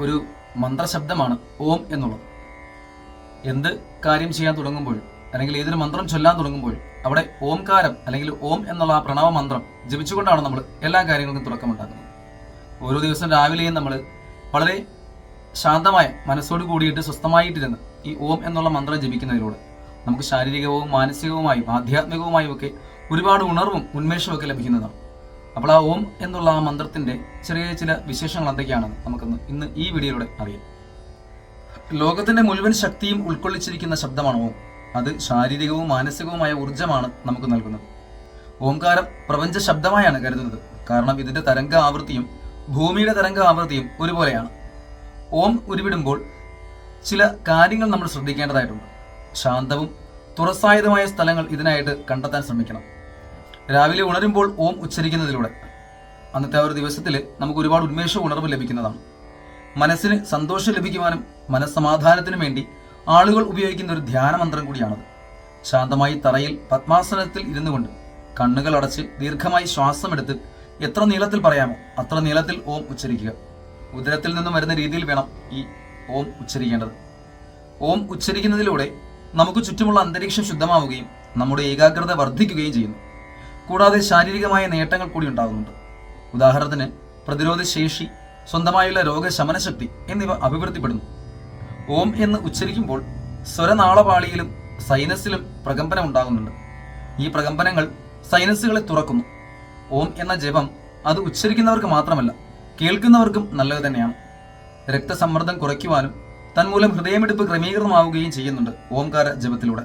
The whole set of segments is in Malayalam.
ഒരു മന്ത്രശബ്ദമാണ് ഓം എന്നുള്ളത്. എന്ത് കാര്യം ചെയ്യാൻ തുടങ്ങുമ്പോൾ അല്ലെങ്കിൽ ഏതൊരു മന്ത്രം ചൊല്ലാൻ തുടങ്ങുമ്പോൾ അവിടെ ഓംകാരം അല്ലെങ്കിൽ ഓം എന്നുള്ള ആ പ്രണവ മന്ത്രം ജപിച്ചുകൊണ്ടാണ് നമ്മൾ എല്ലാ കാര്യങ്ങൾക്കും തുടക്കമുണ്ടാക്കുന്നത്. ഓരോ ദിവസം രാവിലെയും നമ്മൾ വളരെ ശാന്തമായ മനസ്സോട് കൂടിയിട്ട് സ്വസ്ഥമായിട്ടിരുന്ന് ഈ ഓം എന്നുള്ള മന്ത്രം ജപിക്കുന്നതിലൂടെ നമുക്ക് ശാരീരികവും മാനസികവുമായും ആധ്യാത്മികവുമായും ഒക്കെ ഒരുപാട് ഉണർവും ഉന്മേഷവും ഒക്കെ ലഭിക്കുന്നതാണ്. അപ്പോൾ ആ ഓം എന്നുള്ള ആ മന്ത്രത്തിന്റെ ചെറിയ ചില വിശേഷങ്ങൾ എന്തൊക്കെയാണെന്ന് നമുക്കൊന്ന് ഇന്ന് ഈ വീഡിയോയിലൂടെ അറിയാം. ലോകത്തിന്റെ മുഴുവൻ ശക്തിയും ഉൾക്കൊള്ളിച്ചിരിക്കുന്ന ശബ്ദമാണ് ഓം. അത് ശാരീരികവും മാനസികവുമായ ഊർജമാണ് നമുക്ക് നൽകുന്നത്. ഓംകാരം പ്രപഞ്ച ശബ്ദമായാണ് കരുതുന്നത്. കാരണം ഇതിന്റെ തരംഗ ആവൃത്തിയും ഭൂമിയുടെ തരംഗ ആവൃത്തിയും ഒരുപോലെയാണ്. ഓം ഉരുവിടുമ്പോൾ ചില കാര്യങ്ങൾ നമ്മൾ ശ്രദ്ധിക്കേണ്ടതായിട്ടുണ്ട്. ശാന്തവും തുറസായതുമായ സ്ഥലങ്ങൾ ഇതിനായിട്ട് കണ്ടെത്താൻ ശ്രമിക്കണം. രാവിലെ ഉണരുമ്പോൾ ഓം ഉച്ചരിക്കുന്നതിലൂടെ. അന്നത്തെ ആ ഒരു ദിവസത്തിൽ നമുക്ക് ഒരുപാട് ഉന്മേഷവും ഉണർവ് ലഭിക്കുന്നതാണ്. മനസ്സിന് സന്തോഷം ലഭിക്കുവാനും മനസ്സമാധാനത്തിനും വേണ്ടി ആളുകൾ ഉപയോഗിക്കുന്ന ഒരു ധ്യാന മന്ത്രം കൂടിയാണത്. ശാന്തമായി തറയിൽ പത്മാസനത്തിൽ ഇരുന്നു കൊണ്ട് കണ്ണുകൾ അടച്ച് ദീർഘമായി ശ്വാസമെടുത്ത് എത്ര നീളത്തിൽ പറയാമോ അത്ര നീളത്തിൽ ഓം ഉച്ചരിക്കുക. ഉദരത്തിൽ നിന്നും വരുന്ന രീതിയിൽ വേണം ഈ ഓം ഉച്ചരിക്കേണ്ടത്. ഓം ഉച്ചരിക്കുന്നതിലൂടെ നമുക്ക് ചുറ്റുമുള്ള അന്തരീക്ഷം ശുദ്ധമാവുകയും നമ്മുടെ ഏകാഗ്രത വർദ്ധിക്കുകയും ചെയ്യുന്നു. കൂടാതെ ശാരീരികമായ നേട്ടങ്ങൾ കൂടി ഉണ്ടാകുന്നുണ്ട്. ഉദാഹരണത്തിന് പ്രതിരോധ ശേഷി സ്വന്തമായുള്ള രോഗശമനശക്തി എന്നിവ അഭിവൃദ്ധിപ്പെടുന്നു. ഓം എന്ന് ഉച്ചരിക്കുമ്പോൾ സ്വരനാളപാളിയിലും സൈനസിലും പ്രകമ്പനം ഉണ്ടാകുന്നുണ്ട്. ഈ പ്രകമ്പനങ്ങൾ സൈനസുകളെ തുറക്കുന്നു. ഓം എന്ന ജപം അത് ഉച്ചരിക്കുന്നവർക്ക് മാത്രമല്ല കേൾക്കുന്നവർക്കും നല്ലത് തന്നെയാണ്. രക്തസമ്മർദ്ദം കുറയ്ക്കുവാനും തന്മൂലം ഹൃദയമിടിപ്പ് ക്രമീകൃതമാവുകയും ചെയ്യുന്നുണ്ട് ഓംകാര ജപത്തിലൂടെ.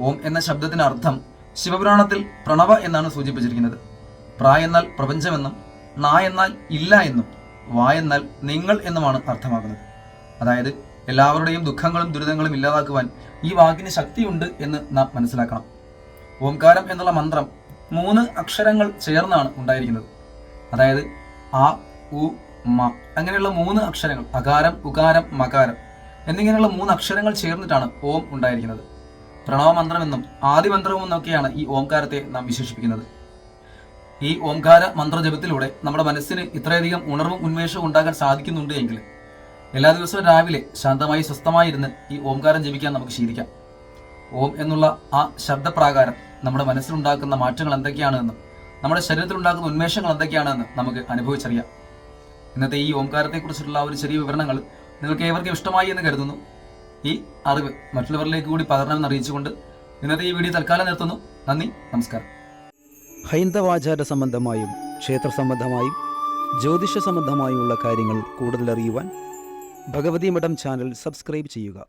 ഓം എന്ന ശബ്ദത്തിന് അർത്ഥം ശിവപുരാണത്തിൽ പ്രണവ എന്നാണ് സൂചിപ്പിച്ചിരിക്കുന്നത്. പ്രായെന്നാൽ പ്രപഞ്ചമെന്നും നാ എന്നാൽ ഇല്ല എന്നും വായെന്നാൽ നിങ്ങൾ എന്നുമാണ് അർത്ഥമാക്കുന്നത്. അതായത് എല്ലാവരുടെയും ദുഃഖങ്ങളും ദുരിതങ്ങളും ഇല്ലാതാക്കുവാൻ ഈ വാക്കിന് ശക്തിയുണ്ട് എന്ന് നാം മനസ്സിലാക്കണം. ഓംകാരം എന്നുള്ള മന്ത്രം മൂന്ന് അക്ഷരങ്ങൾ ചേർന്നാണ് ഉണ്ടായിരിക്കുന്നത്. അതായത് ആ ഉ മ അങ്ങനെയുള്ള മൂന്ന് അക്ഷരങ്ങൾ അകാരം ഉകാരം മകാരം എന്നിങ്ങനെയുള്ള മൂന്ന് അക്ഷരങ്ങൾ ചേർന്നിട്ടാണ് ഓം ഉണ്ടായിരിക്കുന്നത്. പ്രണവ മന്ത്രമെന്നും ആദിമന്ത്രവും എന്നൊക്കെയാണ് ഈ ഓംകാരത്തെ നാം വിശേഷിപ്പിക്കുന്നത്. ഈ ഓംകാര മന്ത്രജപത്തിലൂടെ നമ്മുടെ മനസ്സിന് ഇത്രയധികം ഉണർവും ഉന്മേഷവും ഉണ്ടാകാൻ സാധിക്കുന്നുണ്ട് എങ്കിൽ എല്ലാ ദിവസവും രാവിലെ ശാന്തമായി സ്വസ്ഥമായിരുന്ന് ഈ ഓംകാരം ജപിക്കാൻ നമുക്ക് ശീലിക്കാം. ഓം എന്നുള്ള ആ ശബ്ദപ്രാകാരം നമ്മുടെ മനസ്സിലുണ്ടാക്കുന്ന മാറ്റങ്ങൾ എന്തൊക്കെയാണെന്നും നമ്മുടെ ശരീരത്തിലുണ്ടാക്കുന്ന ഉന്മേഷങ്ങൾ എന്തൊക്കെയാണെന്ന് നമുക്ക് അനുഭവിച്ചറിയാം. ഇന്നത്തെ ഈ ഓംകാരത്തെക്കുറിച്ചിട്ടുള്ള ആ ഒരു ചെറിയ വിവരണങ്ങൾ നിങ്ങൾക്ക് ഏവർക്കും ഇഷ്ടമായി എന്ന് കരുതുന്നു. ഈ അറിവ് മറ്റുള്ളവരിലേക്ക് കൂടി പകരണമെന്ന് അറിയിച്ചുകൊണ്ട് ഇന്നത്തെ ഈ വീഡിയോ തൽക്കാലം നിർത്തുന്നു. നന്ദി നമസ്കാരം. ഹൈന്ദവാചാര സംബന്ധമായും ക്ഷേത്ര സംബന്ധമായും ജ്യോതിഷ സംബന്ധമായുമുള്ള കാര്യങ്ങൾ കൂടുതൽ അറിയുവാൻ ഭഗവതി മഠം ചാനൽ സബ്സ്ക്രൈബ് ചെയ്യുക.